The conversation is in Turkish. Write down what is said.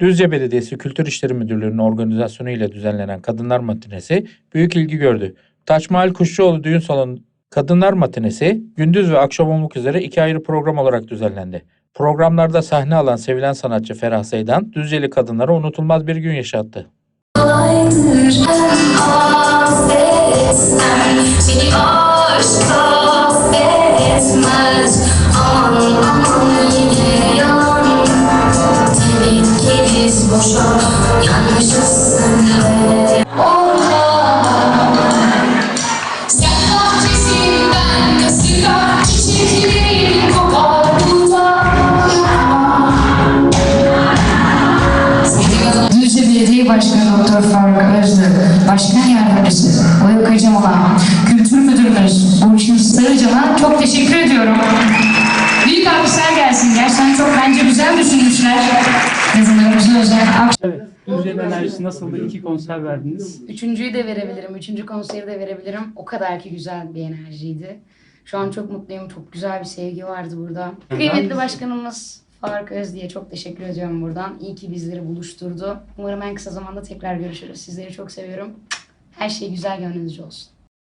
Düzce Belediyesi Kültür İşleri Müdürlüğü'nün organizasyonu ile düzenlenen Kadınlar Matinesi büyük ilgi gördü. Taç Mahal Kuşçuoğlu Düğün Salonu Kadınlar Matinesi gündüz ve akşam olmak üzere iki ayrı program olarak düzenlendi. Programlarda sahne alan sevilen sanatçı Ferah Seydan, Düzceli kadınlara unutulmaz bir gün yaşattı. Aydır affetmem Başkanı Doktor Faruk Özlü, Başkan Yardımcısı Oya Kacamola, Kültür Müdürümüz Burçin Sarıcan'a çok teşekkür ediyorum. Büyük alkışlar gelsin. Gerçekten çok bence güzel düşünmüşler. Yazılarımıza özel akşam. Evet. Düzce'nin enerjisi nasıldı? İki konser verdiniz. Üçüncüyü de verebilirim. Üçüncü konseri de verebilirim. O kadar ki güzel bir enerjiydi. Şu an çok mutluyum. Çok güzel bir sevgi vardı burada. Kıymetli başkanımız Faruk Özdi'ye çok teşekkür ediyorum buradan. İyi ki bizleri buluşturdu. Umarım en kısa zamanda tekrar görüşürüz. Sizleri çok seviyorum. Her şey güzel gönlünüzce olsun.